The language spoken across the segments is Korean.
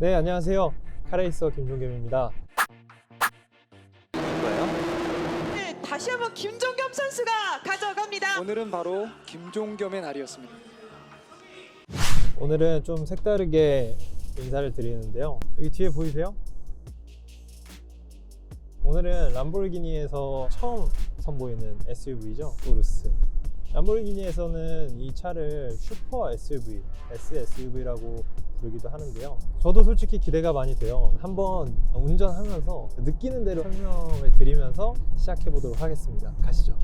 네, 안녕하세요. 카레이서 김종겸입니다. 네, 다시 한번 김종겸 선수가 가져갑니다. 오늘은 바로 김종겸의 날이었습니다. 오늘은 좀 색다르게 인사를 드리는데요. 여기 뒤에 보이세요? 오늘은 람보르기니에서 처음 선보이는 SUV죠. 우루스. 람보르기니에서는 이 차를 슈퍼 SUV, SSUV라고 부르기도 하는데요. 저도 솔직히 기대가 많이 돼요. 한번 운전하면서 느끼는 대로 설명을 드리면서 시작해 보도록 하겠습니다. 가시죠.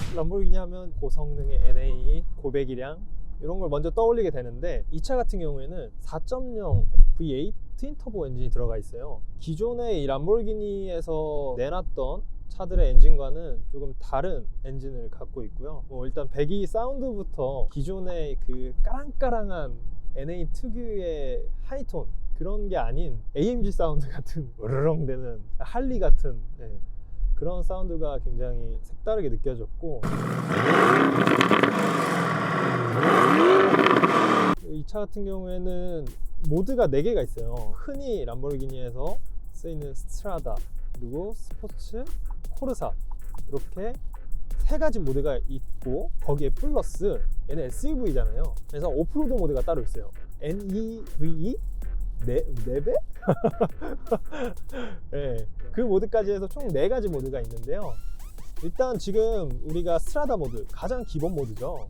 딱 람보르기니 하면 고성능의 NA, 고배기량 이런 걸 먼저 떠올리게 되는데 이 차 같은 경우에는 4.0 V8 트윈 터보 엔진이 들어가 있어요. 기존의 이 람보르기니에서 내놨던 차들의 엔진과는 조금 다른 엔진을 갖고 있고요. 뭐 일단 배기 사운드부터 기존의 그 까랑까랑한 NA 특유의 하이톤 그런 게 아닌 AMG 사운드 같은 으르렁대는 할리 같은 네, 그런 사운드가 굉장히 색다르게 느껴졌고. 이 차 같은 경우에는 모드가 4개가 있어요. 흔히 람보르기니에서 쓰이는 스트라다 그리고 스포츠, 코르사 이렇게 세 가지 모드가 있고 거기에 플러스 얘는 SUV잖아요. 그래서 오프로드 모드가 따로 있어요. NEVE 네, 네 배? 네, 그 모드까지 해서 총 네 가지 모드가 있는데요. 일단 지금 우리가 스트라다 모드, 가장 기본 모드죠.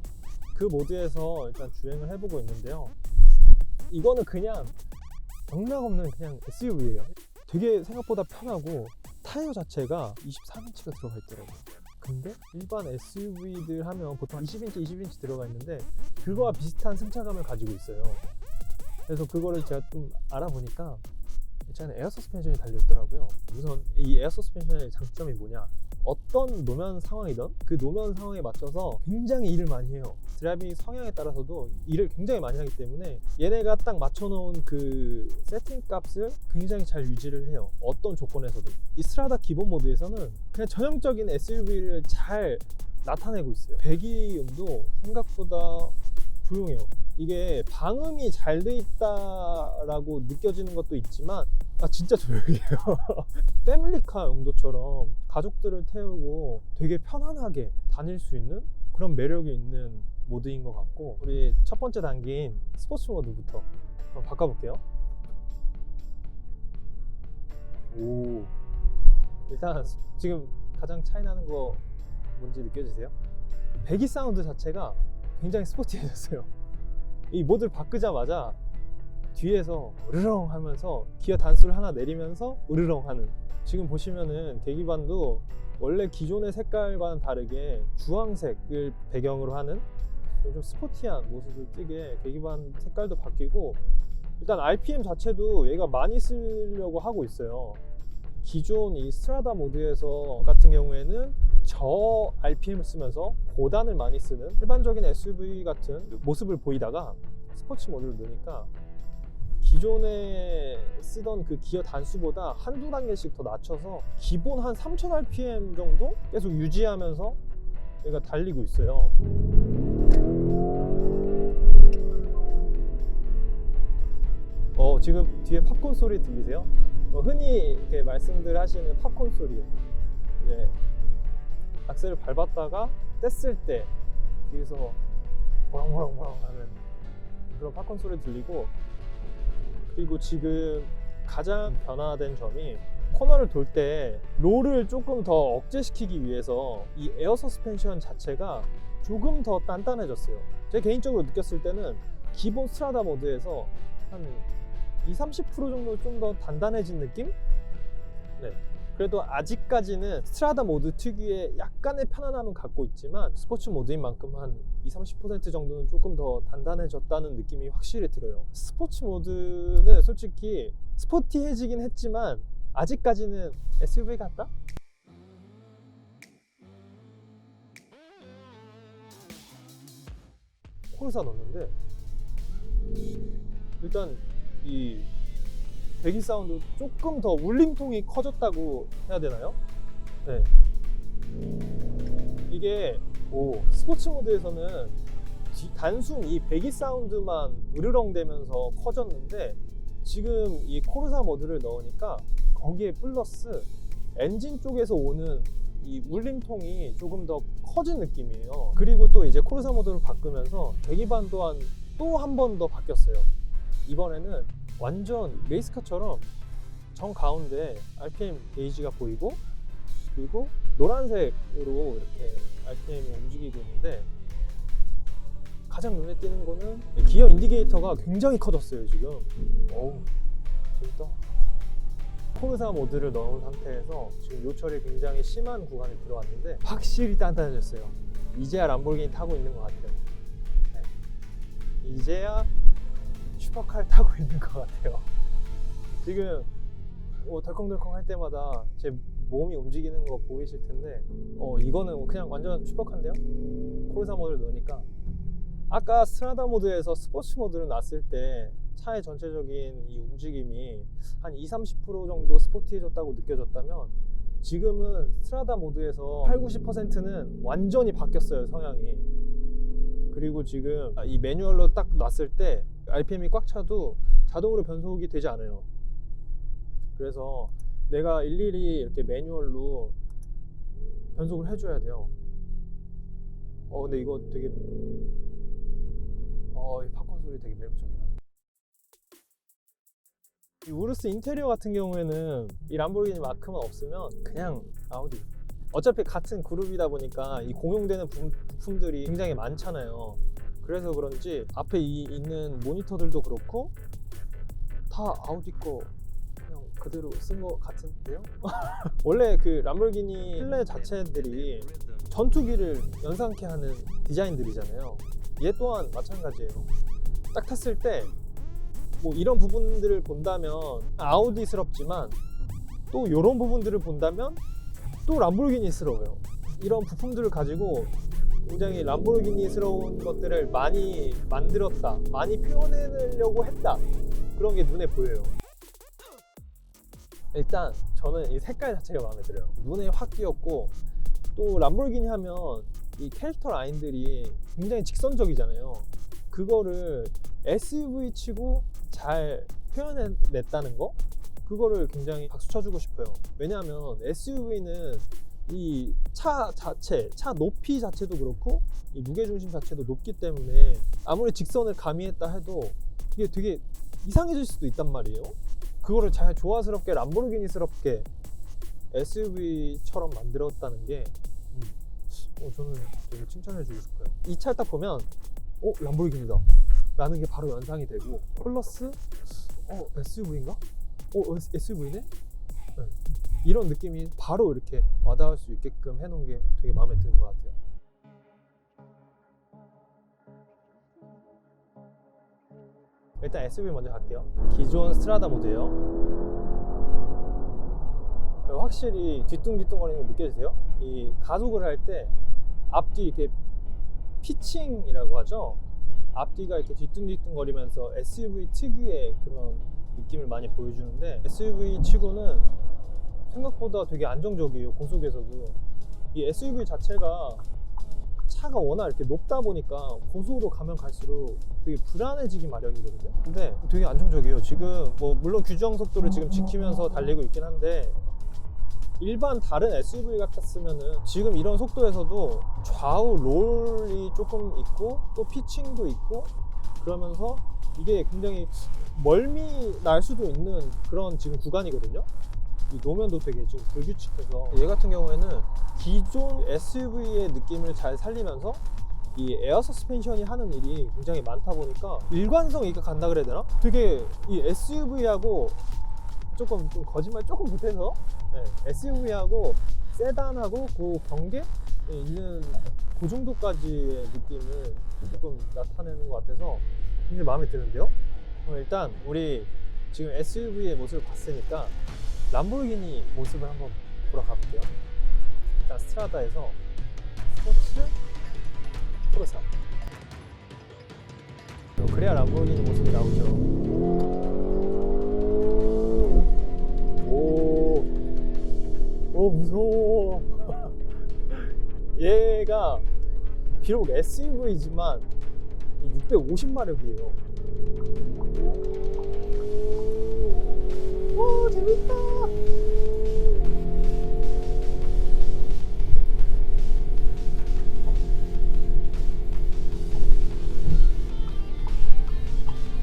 그 모드에서 일단 주행을 해보고 있는데요. 이거는 그냥 영락없는 그냥 SUV예요. 되게 생각보다 편하고 타이어 자체가 23인치가 들어가 있더라고요. 근데 일반 SUV들 하면 보통 20인치, 20인치 들어가 있는데 그거와 비슷한 승차감을 가지고 있어요. 그래서 그거를 제가 좀 알아보니까 이 차는 에어 서스펜션이 달려있더라고요. 우선 이 에어 서스펜션의 장점이 뭐냐? 어떤 노면 상황이든 그 노면 상황에 맞춰서 굉장히 일을 많이 해요. 드라이빙 성향에 따라서도 일을 굉장히 많이 하기 때문에 얘네가 딱 맞춰놓은 그 세팅 값을 굉장히 잘 유지를 해요. 어떤 조건에서든. 이 스트라다 기본 모드에서는 그냥 전형적인 SUV를 잘 나타내고 있어요. 배기음도 생각보다 조용해요. 이게 방음이 잘 돼 있다라고 느껴지는 것도 있지만 아 진짜 조용해요. 패밀리카 용도처럼 가족들을 태우고 되게 편안하게 다닐 수 있는 그런 매력이 있는 모드인 것 같고 우리 첫 번째 단계인 스포츠 모드부터 한번 바꿔볼게요. 오 일단 지금 가장 차이 나는 거 뭔지 느껴지세요? 배기 사운드 자체가 굉장히 스포티해졌어요. 이 모드를 바꾸자마자 뒤에서 으르렁 하면서 기어 단수를 하나 내리면서 으르렁 하는. 지금 보시면은 계기반도 원래 기존의 색깔과는 다르게 주황색을 배경으로 하는 좀 스포티한 모습을 띠게 계기반 색깔도 바뀌고 일단 RPM 자체도 얘가 많이 쓰려고 하고 있어요. 기존 이 스트라다 모드에서 같은 경우에는 저 RPM을 쓰면서 고단을 많이 쓰는 일반적인 SUV 같은 모습을 보이다가 스포츠 모드를 넣으니까 기존에 쓰던 그 기어 단수보다 한두 단계씩 더 낮춰서 기본 한 3000 RPM 정도 계속 유지하면서 얘가 달리고 있어요. 어, 지금 뒤에 팝콘 소리 들리세요? 어, 흔히 이렇게 말씀들 하시는 팝콘 소리. 이제 악셀을 밟았다가 뗐을 때 뒤에서 모랑모랑모랑 하는 그런 팝콘 소리 들리고 그리고 지금 가장 변화된 점이 코너를 돌 때 롤을 조금 더 억제시키기 위해서 이 에어 서스펜션 자체가 조금 더 단단해졌어요. 제 개인적으로 느꼈을 때는 기본 스트라다 모드에서 한 2, 30% 정도 좀 더 단단해진 느낌? 네. 그래도 아직까지는 스트라다 모드 특유의 약간의 편안함은 갖고 있지만 스포츠 모드인 만큼 한 2, 30% 정도는 조금 더 단단해졌다는 느낌이 확실히 들어요. 스포츠 모드는 솔직히 스포티해지긴 했지만 아직까지는 SUV 같다? 코르사 넣었는데 일단 이 배기 사운드 조금 더 울림통이 커졌다고 해야 되나요? 네. 이게 오, 스포츠 모드에서는 디- 단순 이 배기 사운드만 으르렁대면서 커졌는데 지금 이 코르사 모드를 넣으니까 거기에 플러스 엔진 쪽에서 오는 이 울림통이 조금 더 커진 느낌이에요. 그리고 또 이제 코르사 모드로 바꾸면서 계기반 또한 또 한 번 더 바뀌었어요. 이번에는 완전 레이스카처럼 정 가운데 RPM 게이지가 보이고 그리고 노란색으로 이렇게 RPM이 움직이고 있는데 가장 눈에 띄는 거는 기어 인디게이터가 굉장히 커졌어요 지금. 어우 재밌다. 코르사 모드를 넣은 상태에서 지금 요철이 굉장히 심한 구간에 들어왔는데 확실히 단단해졌어요. 이제야 람보르기니 타고 있는 것 같아요. 네. 이제야 슈퍼카를 타고 있는 것 같아요. 지금 뭐 덜컹덜컹 할 때마다 제 몸이 움직이는 거 보이실 텐데 어 이거는 그냥 완전 슈퍼카인데요? 코르사 모드를 넣으니까 아까 스트라다 모드에서 스포츠 모드를 놨을 때 차의 전체적인 이 움직임이 한 2, 30% 정도 스포티해졌다고 느껴졌다면 지금은 스트라다 모드에서 8, 90%는 완전히 바뀌었어요 성향이 그리고 지금 이 매뉴얼로 딱 놨을 때 RPM이 꽉 차도 자동으로 변속이 되지 않아요 그래서 내가 일일이 이렇게 매뉴얼로 변속을 해줘야 돼요 어 근데 이거 되게 어, 이 팝콘 소리 되게 매력적이다. 이 우르스 인테리어 같은 경우에는 이 람보르기니 마크만 없으면 그냥 아우디. 어차피 같은 그룹이다 보니까 이 공용되는 부- 부품들이 굉장히 많잖아요. 그래서 그런지 앞에 이 있는 모니터들도 그렇고 다 아우디 거 그냥 그대로 쓴 것 같은데요? 원래 그 람보르기니 실내 자체들이 전투기를 연상케 하는 디자인들이잖아요. 얘 또한 마찬가지예요. 딱 탔을 때 뭐 이런 부분들을 본다면 아우디스럽지만 또 이런 부분들을 본다면 또 람보르기니스러워요. 이런 부품들을 가지고 굉장히 람보르기니스러운 것들을 많이 만들었다, 많이 표현해내려고 했다 그런 게 눈에 보여요. 일단 저는 이 색깔 자체가 마음에 들어요. 눈에 확 띄었고 또 람보르기니 하면 이 캐릭터 라인들이 굉장히 직선적이잖아요. 그거를 SUV 치고 잘 표현해냈다는 거? 그거를 굉장히 박수 쳐주고 싶어요. 왜냐하면 SUV는 이 차 자체, 차 높이 자체도 그렇고 이 무게중심 자체도 높기 때문에 아무리 직선을 가미했다 해도 이게 되게 이상해질 수도 있단 말이에요. 그거를 잘 조화스럽게 람보르기니스럽게 SUV처럼 만들었다는 게 음, 어, 저는 되게 칭찬해주고 싶어요. 이 차를 딱 보면 어 람보르기니다 라는 게 바로 연상이 되고 플러스 어 SUV인가? 어 SUV네? 이런 느낌이 바로 이렇게 와닿을 수 있게끔 해놓은 게 되게 마음에 드는 것 같아요. 일단 SUV 먼저 갈게요. 기존 스트라다 모드예요. 확실히 뒤뚱뒤뚱거리는 거 느껴지세요? 이 가속을 할 때 앞뒤 이렇게 피칭이라고 하죠. 앞뒤가 이렇게 뒤뚱뒤뚱거리면서 SUV 특유의 그런 느낌을 많이 보여주는데 SUV 치고는 생각보다 되게 안정적이에요 고속에서도. 이 SUV 자체가 차가 워낙 이렇게 높다 보니까 고속으로 가면 갈수록 되게 불안해지기 마련이거든요. 근데 되게 안정적이에요. 지금 뭐 물론 규정 속도를 지금 지키면서 달리고 있긴 한데 일반 다른 SUV 같았으면은 지금 이런 속도에서도 좌우 롤이 조금 있고 또 피칭도 있고 그러면서 이게 굉장히 멀미 날 수도 있는 그런 지금 구간이거든요. 이 노면도 되게 지금 불규칙해서 얘 같은 경우에는 기존 SUV의 느낌을 잘 살리면서 이 에어 서스펜션이 하는 일이 굉장히 많다 보니까 일관성이 간다 그래야 되나? 되게 이 SUV하고 조금 좀 거짓말 조금 못해서 SUV하고 세단하고 그 경계에 있는 그 정도까지의 느낌을 조금 나타내는 것 같아서 굉장히 마음에 드는데요. 그럼 일단 우리 지금 SUV의 모습을 봤으니까 람보르기니 모습을 한번 보러 가볼게요. 일단 스트라다에서 스포츠 코르사. 그래야 람보르기니 모습이 나오죠. 오, 오 무서워. 얘가 비록 SUV지만 650마력이에요. 와 재밌다.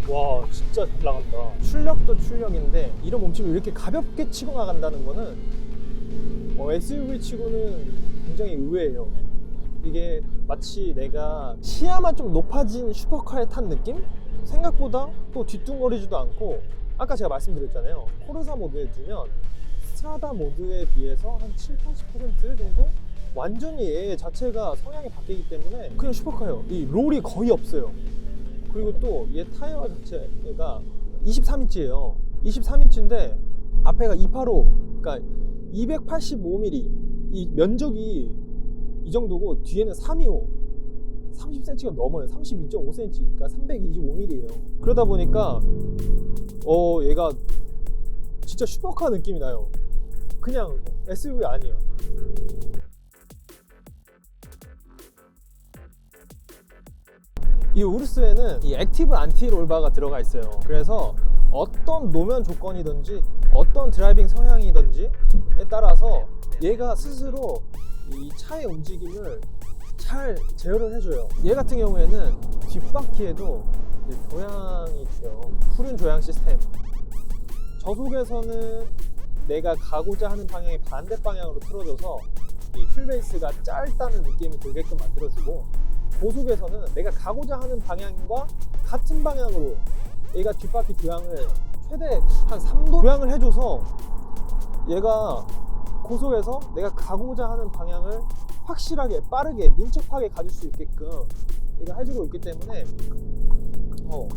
와 진짜 잘 나간다. 출력도 출력인데 이런 몸집을 이렇게 가볍게 치고 나간다는 거는 어, SUV 치고는 굉장히 의외예요. 이게 마치 내가 시야만 좀 높아진 슈퍼카에 탄 느낌? 생각보다 또 뒤뚱거리지도 않고 아까 제가 말씀드렸잖아요. 코르사 모드에 두면 스트라다 모드에 비해서 한 7, 80% 정도 완전히 얘 자체가 성향이 바뀌기 때문에 그냥 슈퍼카예요. 이 롤이 거의 없어요. 그리고 또 얘 타이어 자체가 23인치예요. 23인치인데 앞에가 285, 그러니까 285mm 이 면적이 이 정도고 뒤에는 325, 30cm가 넘어요. 32.5cm, 그러니까 325mm예요. 그러다 보니까 어 얘가 진짜 슈퍼카 느낌이 나요. 그냥 SUV 아니에요. 이 우르스에는 이 액티브 안티 롤바가 들어가 있어요. 그래서 어떤 노면 조건이든지 어떤 드라이빙 성향이든지에 따라서 얘가 스스로 이 차의 움직임을 잘 제어를 해줘요. 얘 같은 경우에는 뒷바퀴에도 조향이 돼요. 후륜 조향 시스템. 저속에서는 내가 가고자 하는 방향이 반대 방향으로 틀어져서 이 휠베이스가 짧다는 느낌을 들게끔 만들어주고 고속에서는 내가 가고자 하는 방향과 같은 방향으로 얘가 뒷바퀴 교향을 최대 한 3도 교향을 해줘서 얘가 고속에서 내가 가고자 하는 방향을 확실하게 빠르게 민첩하게 가질 수 있게끔 얘가 해주고 있기 때문에 어,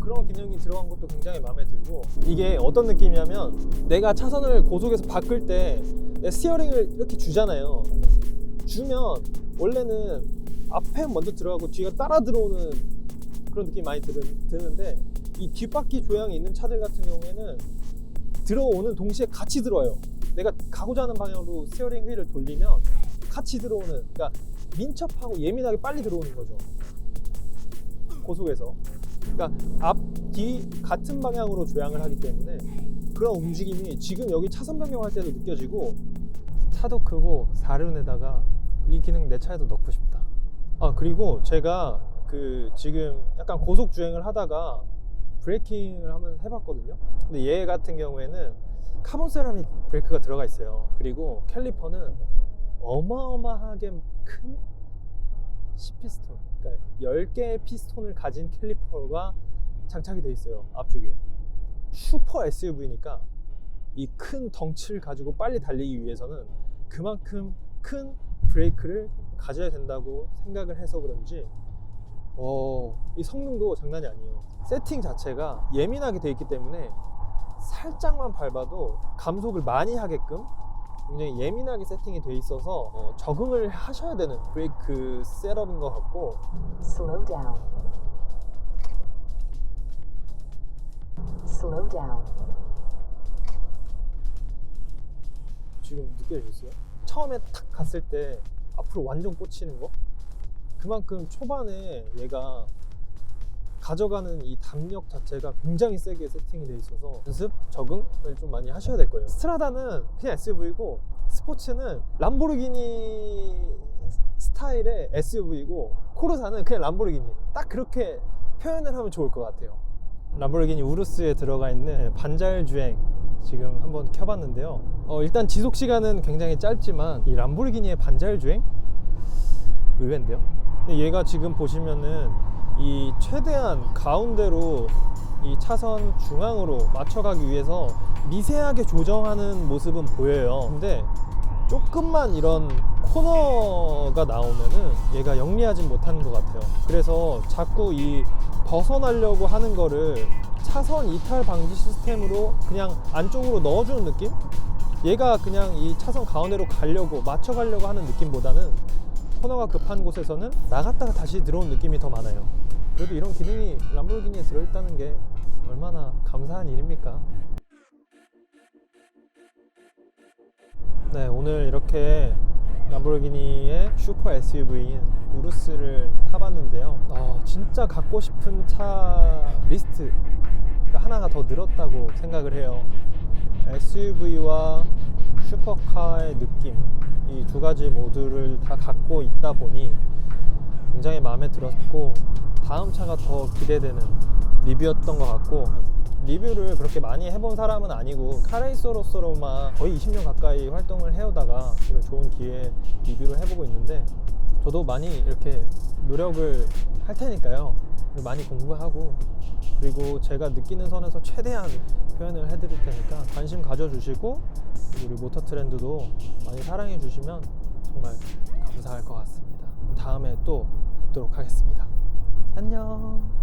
그런 기능이 들어간 것도 굉장히 마음에 들고 이게 어떤 느낌이냐면 내가 차선을 고속에서 바꿀 때 내 스티어링을 이렇게 주잖아요. 주면 원래는 앞에 먼저 들어가고 뒤가 따라 들어오는 그런 느낌이 많이 드는, 드는데 이 뒷바퀴 조향이 있는 차들 같은 경우에는 들어오는 동시에 같이 들어와요. 내가 가고자 하는 방향으로 스티어링 휠을 돌리면 같이 들어오는 그러니까 민첩하고 예민하게 빨리 들어오는 거죠 고속에서 그러니까 앞, 뒤 같은 방향으로 조향을 하기 때문에 그런 움직임이 지금 여기 차선 변경할 때도 느껴지고 차도 크고 사륜에다가 이 기능 내 차에도 넣고 싶다. 아 그리고 제가 그 지금 약간 고속 주행을 하다가 브레이킹을 한번 해봤거든요. 근데 얘 같은 경우에는 카본 세라믹 브레이크가 들어가 있어요. 그리고 캘리퍼는 어마어마하게 큰 C피스톤, 그러니까 10개의 피스톤을 가진 캘리퍼가 장착이 돼 있어요. 앞쪽에. 슈퍼 SUV니까 이 큰 덩치를 가지고 빨리 달리기 위해서는 그만큼 큰 브레이크를 가져야 된다고 생각을 해서 그런지 어, 이 성능도 장난이 아니에요. 세팅 자체가 예민하게 돼 있기 때문에 살짝만 밟아도 감속을 많이 하게끔 굉장히 예민하게 세팅이 돼 있어서 어, 적응을 하셔야 되는 브레이크 셋업인 것 같고 Slow down. Slow down. 지금 느껴지셨어요? 처음에 탁 갔을 때 앞으로 완전 꽂히는 거? 그만큼 초반에 얘가 가져가는 이 담력 자체가 굉장히 세게 세팅이 돼 있어서 연습, 적응을 좀 많이 하셔야 될 거예요. 스트라다는 그냥 SUV고 스포츠는 람보르기니 스타일의 SUV고 코르사는 그냥 람보르기니 딱 그렇게 표현을 하면 좋을 것 같아요. 람보르기니 우루스에 들어가 있는 반자율 주행 지금 한번 켜봤는데요. 어, 일단 지속 시간은 굉장히 짧지만 이 람보르기니의 반자율 주행 의외인데요. 얘가 지금 보시면은 이 최대한 가운데로 이 차선 중앙으로 맞춰가기 위해서 미세하게 조정하는 모습은 보여요. 근데 조금만 이런 코너가 나오면은 얘가 영리하진 못하는 것 같아요. 그래서 자꾸 이 벗어나려고 하는 거를 차선 이탈 방지 시스템으로 그냥 안쪽으로 넣어주는 느낌? 얘가 그냥 이 차선 가운데로 가려고 맞춰가려고 하는 느낌보다는 코너가 급한 곳에서는 나갔다가 다시 들어온 느낌이 더 많아요. 그래도 이런 기능이 람보르기니에 들어있다는 게 얼마나 감사한 일입니까? 네, 오늘 이렇게 람보르기니의 슈퍼 SUV인 우루스를 타봤는데요. 어, 진짜 갖고 싶은 차 리스트가 하나가 더 늘었다고 생각을 해요. SUV와 슈퍼카의 느낌, 이 두 가지 모두를 다 갖고 있다 보니 굉장히 마음에 들었고 다음 차가 더 기대되는 리뷰였던 것 같고 리뷰를 그렇게 많이 해본 사람은 아니고 카레이서로서로만 거의 20년 가까이 활동을 해오다가 이런 좋은 기회에 리뷰를 해보고 있는데 저도 많이 이렇게 노력을 할 테니까요 많이 공부하고 그리고 제가 느끼는 선에서 최대한 표현을 해드릴 테니까 관심 가져주시고 우리 모터 트렌드도 많이 사랑해 주시면 정말 감사할 것 같습니다. 다음에 또 뵙도록 하겠습니다. 안녕.